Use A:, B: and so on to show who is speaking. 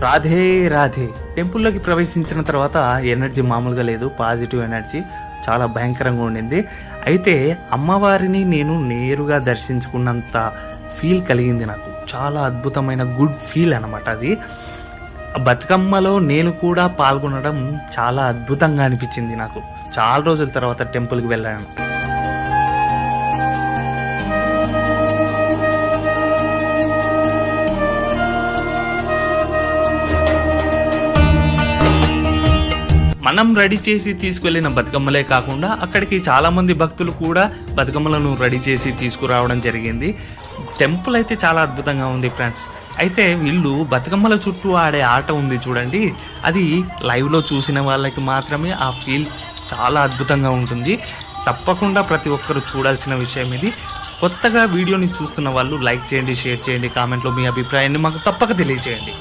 A: రాధే రాధే. టెంపుల్లోకి ప్రవేశించిన తర్వాత ఎనర్జీ మామూలుగా లేదు పాజిటివ్ ఎనర్జీ చాలా భయంకరంగా ఉండింది. అయితే అమ్మవారిని నేను నేరుగా దర్శించుకున్నంత ఫీల్ కలిగింది నాకు. చాలా అద్భుతమైన గుడ్ ఫీల్ అనమాట అది. బతుకమ్మలో నేను కూడా పాల్గొనడం చాలా అద్భుతంగా అనిపించింది నాకు. చాలా రోజుల తర్వాత టెంపుల్కి వెళ్ళాను. మనం రెడీ చేసి తీసుకెళ్ళిన బతుకమ్మలే కాకుండా అక్కడికి చాలామంది భక్తులు కూడా బతుకమ్మలను రెడీ చేసి తీసుకురావడం జరిగింది. టెంపుల్ అయితే చాలా అద్భుతంగా ఉంది ఫ్రెండ్స్. అయితే వీళ్ళు బతుకమ్మల చుట్టూ ఆడే ఆట ఉంది చూడండి. అది లైవ్లో చూసిన వాళ్ళకి మాత్రమే ఆ ఫీల్ చాలా అద్భుతంగా ఉంటుంది. తప్పకుండా ప్రతి ఒక్కరు చూడాల్సిన విషయం ఇది. కొత్తగా వీడియోని చూస్తున్న వాళ్ళు లైక్ చేయండి షేర్ చేయండి కామెంట్లో మీ అభిప్రాయాన్ని మాకు తప్పక తెలియజేయండి